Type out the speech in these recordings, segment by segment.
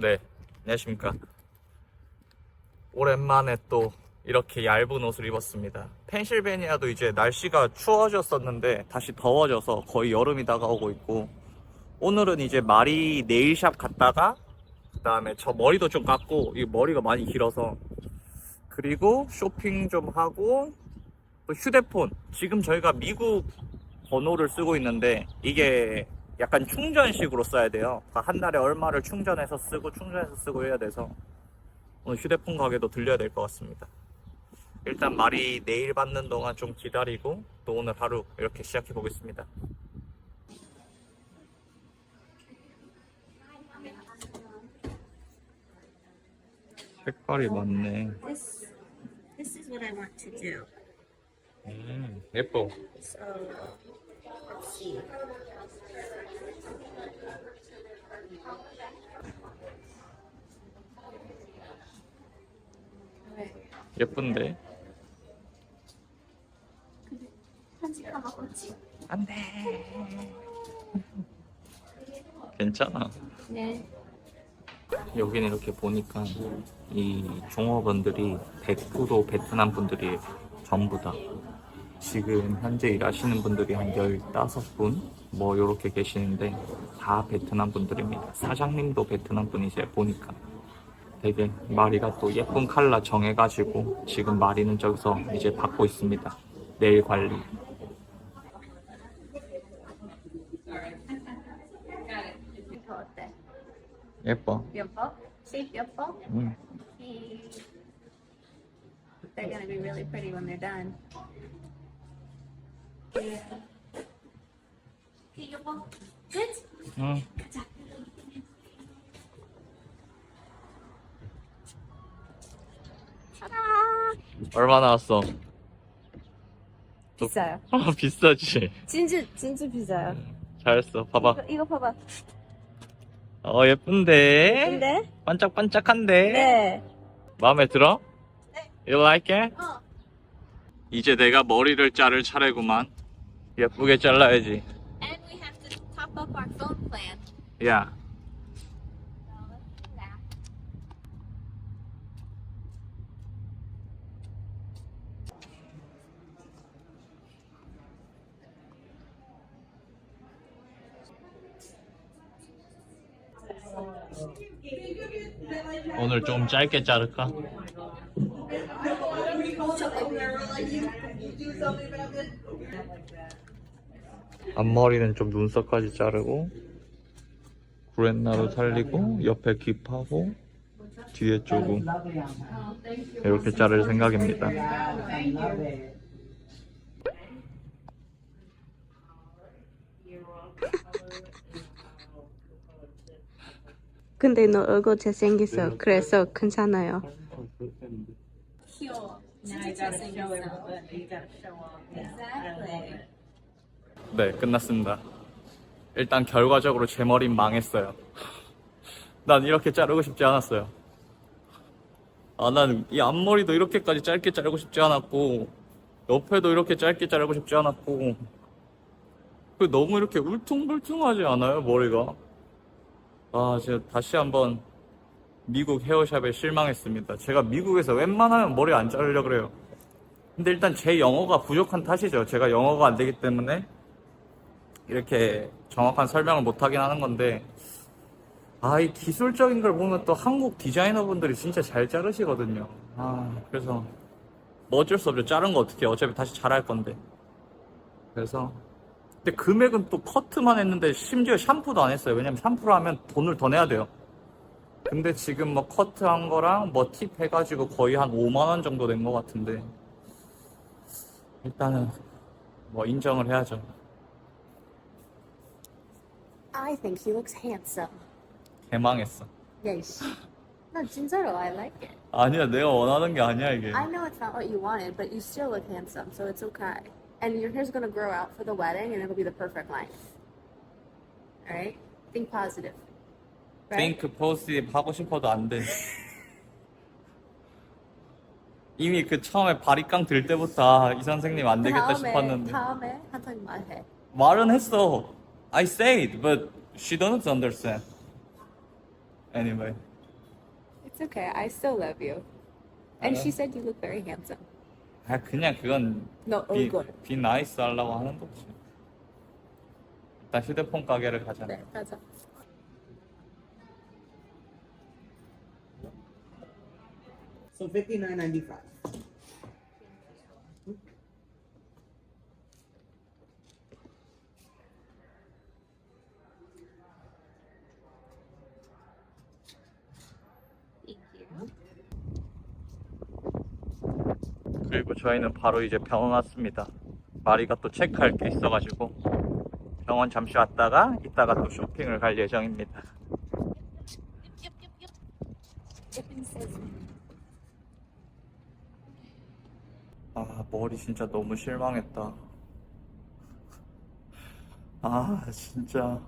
네, 안녕하십니까. 오랜만에 또 이렇게 얇은 옷을 입었습니다. 펜실베니아도 이제 날씨가 추워졌었는데 다시 더워져서 거의 여름이 다가오고 있고 오늘은 이제 마리 네일샵 갔다가 그 다음에 저 머리도 좀 깎고 이 머리가 많이 길어서 그리고 쇼핑 좀 하고 또 휴대폰 지금 저희가 미국 번호를 쓰고 있는데 이게 약간 충전식으로 써야 돼요. 한 달에 얼마를 충전해서 쓰고 충전해서 쓰고 해야 돼서 오늘 휴대폰 가게도 들려야 될 것 같습니다. 일단 말이 내일 받는 동안 좀 기다리고 또 오늘 하루 이렇게 시작해 보겠습니다. 색깔이 많네. This this is what I want to do. 음, 예뻐. So let's see. 예쁜데? 편지 까먹었지? 안 돼. 괜찮아. 네. 여기는 이렇게 보니까 이 종업원들이 100% 베트남 분들이 전부 다 지금 현재 일하시는 분들이 한 15분 뭐 이렇게 계시는데 다 베트남 분들입니다. 사장님도 베트남 분이세요 보니까 되게 마리가 또 예쁜 컬러 정해가지고 지금 마리는 저기서 이제 받고 있습니다. 내일 관리. 이거 어때? 예뻐. 예뻐? Shape 예뻐? 음. Okay. They're gonna be really pretty when they're done. Okay, 예뻐? Good? 응. 가자. 얼마 나왔어? 비싸요. 아, 비싸지. 진짜 진짜 비싸요. 잘했어. 봐봐. 이거, 이거 봐봐. 어 예쁜데. 근데? 반짝반짝한데. 네. 마음에 들어? 네. You like it? 어. 이제 내가 머리를 자를 차례구만. 예쁘게 잘라야지. And we have to top up our phone plan. 야, 오늘 좀 짧게 자를까? 앞머리는 좀 눈썹까지 자르고 구렛나루 살리고 옆에 깁하고 뒤에 쪽은 이렇게 자를 생각입니다. 근데 너 얼굴 잘생겼어. 그래서 괜찮아요. Gotta show off. Exactly. 네, 끝났습니다. 일단 결과적으로 제 머리는 망했어요. 난 이렇게 자르고 싶지 않았어요. 아, 난 이 앞머리도 이렇게까지 짧게 자르고 싶지 않았고, 옆에도 이렇게 짧게 자르고 싶지 않았고, 그 너무 이렇게 울퉁불퉁하지 않아요, 머리가? 아, 제가 다시 한번 미국 헤어샵에 실망했습니다. 제가 미국에서 웬만하면 머리 안 자르려고 그래요. 근데 일단 제 영어가 부족한 탓이죠. 제가 영어가 안 되기 때문에 이렇게 정확한 설명을 못 하긴 하는 건데 아 이 기술적인 걸 보면 또 한국 디자이너분들이 진짜 잘 자르시거든요 아 그래서 뭐 어쩔 수 없죠 자른 거 어떻게 어차피 다시 잘할 건데 그래서 근데 금액은 또 커트만 했는데 심지어 샴푸도 안 했어요 왜냐면 샴푸를 하면 돈을 더 내야 돼요 근데 지금 뭐 커트한 거랑 뭐 팁 해가지고 거의 한 5만 원 정도 된 것 같은데 일단은 뭐 인정을 해야죠 I think he looks handsome. 개망했어 Yes. No, 진짜로, I like it. 아니야 내가 원하는 게 아니야 이게 I know it's not what you wanted, but you still look handsome, so it's okay. And your hair's gonna grow out for the wedding, and it'll be the perfect length. All right. Think positive. Right? think positive 하고 싶어도 안돼 이미 그 처음에 바리깡 들 때부터 아, 이 선생님 안 되겠다 싶었는데 다음에 한번 말해. 말은 했어 I said but she doesn't understand anyway It's okay. I still love you. And she said you look very handsome. 아 그냥 그건 비, 비 나이스 하려고 하는 거지. 일단 휴대폰 가게를 가자. 네, 가자. So 59.95. 그리고 저희는 바로 이제 병원 왔습니다. 마리가 또 체크할 게 있어가지고 병원 잠시 왔다가 이따가 또 쇼핑을 갈 예정입니다. 아 머리 진짜 너무 실망했다. 아 진짜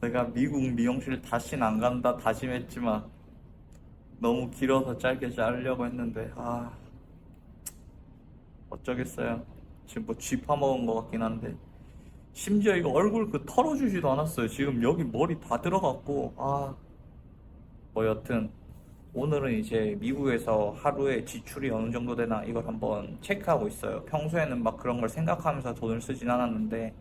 내가 미국 미용실 다신 안 간다 다짐했지만 너무 길어서 짧게 자르려고 했는데 아 어쩌겠어요. 지금 뭐 쥐 파먹은 것 같긴 한데 심지어 이거 얼굴 그 털어주지도 않았어요. 지금 여기 머리 다 들어갔고 아 뭐 여튼 오늘은 이제 미국에서 하루에 지출이 어느 정도 되나 이걸 한번 체크하고 있어요. 평소에는 막 그런 걸 생각하면서 돈을 쓰진 않았는데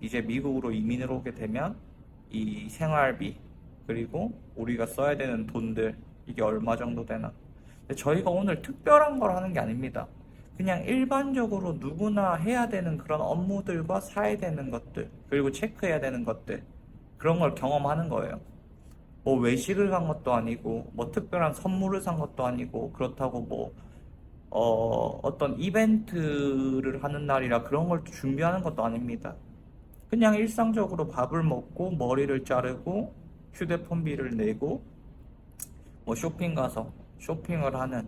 이제 미국으로 이민을 오게 되면 이 생활비 그리고 우리가 써야 되는 돈들 이게 얼마 정도 되나 저희가 오늘 특별한 걸 하는 게 아닙니다 그냥 일반적으로 누구나 해야 되는 그런 업무들과 사야 되는 것들 그리고 체크해야 되는 것들 그런 걸 경험하는 거예요. 뭐 외식을 간 것도 아니고 뭐 특별한 선물을 산 것도 아니고 그렇다고 뭐 어, 어떤 이벤트를 하는 날이라 그런 걸 준비하는 것도 아닙니다. 그냥 일상적으로 밥을 먹고 머리를 자르고 휴대폰비를 내고 뭐 쇼핑 가서 쇼핑을 하는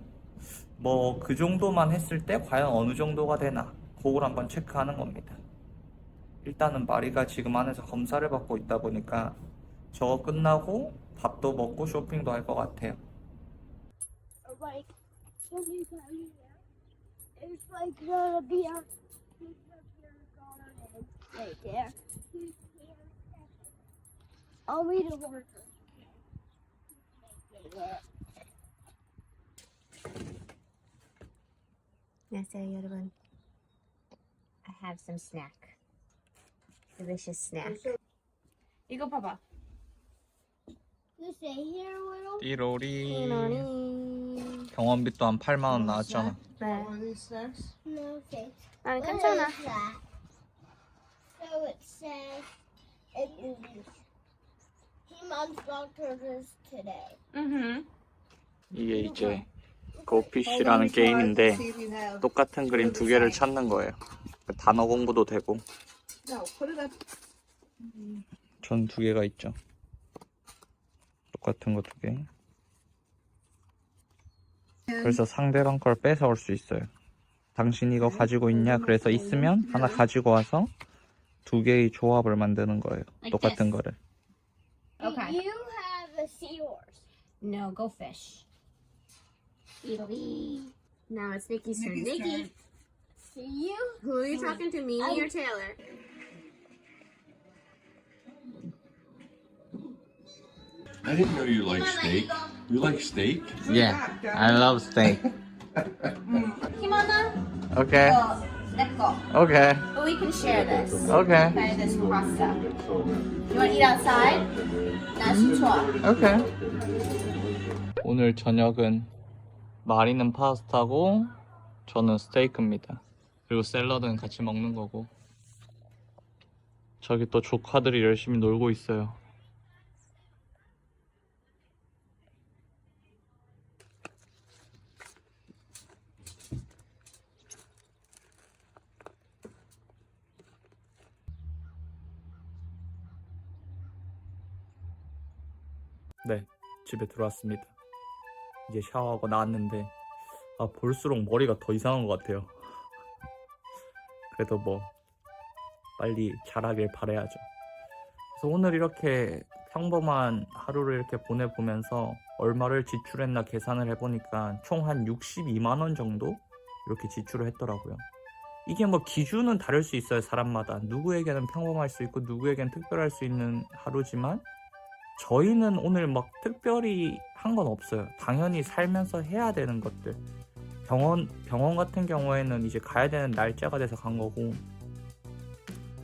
뭐 그 정도만 했을 때 과연 어느 정도가 되나 그걸 한번 체크하는 겁니다. 일단은 마리가 지금 안에서 검사를 받고 있다 보니까 저거 끝나고 밥도 먹고 쇼핑도 할 것 같아요. when you. 안녕하세요 여러분. I have some snack. Delicious snack. 이거 봐봐. You stay here a little. 띠로리 이노니. 병원비 또한 8만 원 나왔잖아. 네. No thanks. What 괜찮아. is? So it says it is. He doctor this today. 음. 이게 이제 고피쉬라는 게임인데 똑같은 그림 두 개를 찾는 거예요. 단어 공부도 되고. 전 두 개가 있죠. 똑같은 거 두 개. 그래서 상대방 걸 뺏어올 수 있어요. 당신 이거 가지고 있냐? 그래서 있으면 하나 가지고 와서 두 개의 조합을 만드는 거예요. 똑같은 거를. Okay. You have a seahorse. No, go fish. Italy. Now it's Nikki's turn. Nikki, See you. who are you talking to, Mimi or Taylor? I didn't know you like steak. You like steak? Yeah, I love steak. Kimona, Okay, well, let go. okay, But we can share this. okay, Okay, this pasta. You want to eat outside? 날씨 좋아. okay. 오늘 저녁은 마리는 파스타고 저는 스테이크입니다. 그리고 샐러드는 같이 먹는 거고. 저기 또 조카들이 열심히 놀고 있어요. 네, 집에 들어왔습니다. 이제 샤워하고 나왔는데, 아, 볼수록 머리가 더 이상한 것 같아요. 그래도 뭐, 빨리 자라길 바라야죠. 그래서 오늘 이렇게 평범한 하루를 이렇게 보내보면서 얼마를 지출했나 계산을 해보니까 총 한 62만원 정도 이렇게 지출을 했더라고요. 이게 뭐 기준은 다를 수 있어요, 사람마다. 누구에게는 평범할 수 있고, 누구에게는 특별할 수 있는 하루지만, 저희는 오늘 막 특별히 한 건 없어요. 당연히 살면서 해야 되는 것들. 병원 병원 같은 경우에는 이제 가야 되는 날짜가 돼서 간 거고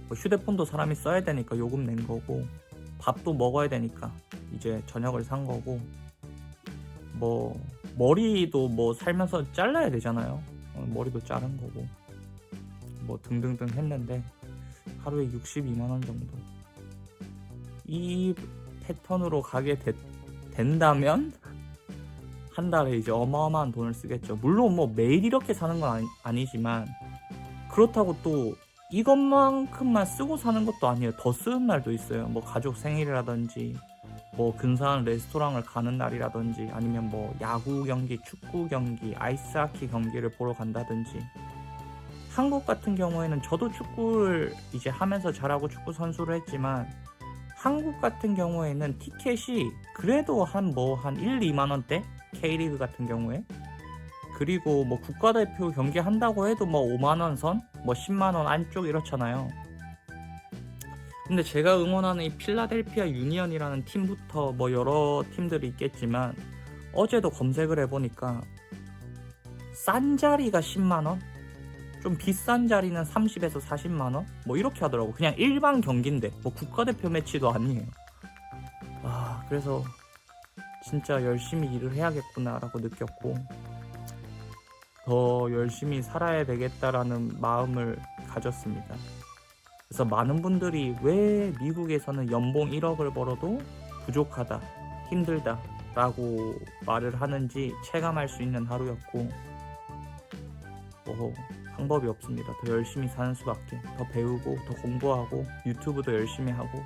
뭐 휴대폰도 사람이 써야 되니까 요금 낸 거고 밥도 먹어야 되니까 이제 저녁을 산 거고 뭐 머리도 뭐 살면서 잘라야 되잖아요. 어, 머리도 자른 거고 뭐 등등등 했는데 하루에 62만 원 정도. 이 패턴으로 가게 됐, 된다면 한 달에 이제 어마어마한 돈을 쓰겠죠. 물론 뭐 매일 이렇게 사는 건 아니, 아니지만 그렇다고 또 이것만큼만 쓰고 사는 것도 아니에요. 더 쓰는 날도 있어요. 뭐 가족 생일이라든지 뭐 근사한 레스토랑을 가는 날이라든지 아니면 뭐 야구 경기, 축구 경기, 아이스하키 경기를 보러 간다든지 한국 같은 경우에는 저도 축구를 이제 하면서 잘하고 축구 선수를 했지만 한국 같은 경우에는 티켓이 그래도 한뭐 한 1, 2만 원대? K리그 같은 경우에? 그리고 뭐 국가대표 경기 한다고 해도 뭐 5만 원 선, 뭐 10만 원 안쪽 이렇잖아요. 근데 제가 응원하는 이 필라델피아 유니언이라는 팀부터 뭐 여러 팀들이 있겠지만 어제도 검색을 해보니까 싼 자리가 10만 원, 좀 비싼 자리는 30에서 40만 원, 뭐 이렇게 하더라고. 그냥 일반 경기인데 뭐 국가대표 매치도 아니에요. 아 그래서 진짜 열심히 일을 해야겠구나라고 느꼈고 더 열심히 살아야 되겠다라는 마음을 가졌습니다. 그래서 많은 분들이 왜 미국에서는 연봉 1억을 벌어도 부족하다, 힘들다 라고 말을 하는지 체감할 수 있는 하루였고 뭐 방법이 없습니다. 더 열심히 사는 수밖에 더 배우고 더 공부하고 유튜브도 열심히 하고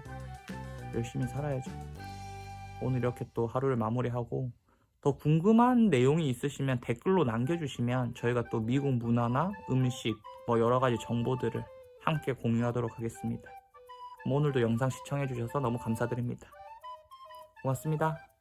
열심히 살아야죠. 오늘 이렇게 또 하루를 마무리하고 더 궁금한 내용이 있으시면 댓글로 남겨주시면 저희가 또 미국 문화나 음식 뭐 여러 가지 정보들을 함께 공유하도록 하겠습니다. 오늘도 영상 시청해주셔서 너무 감사드립니다. 고맙습니다.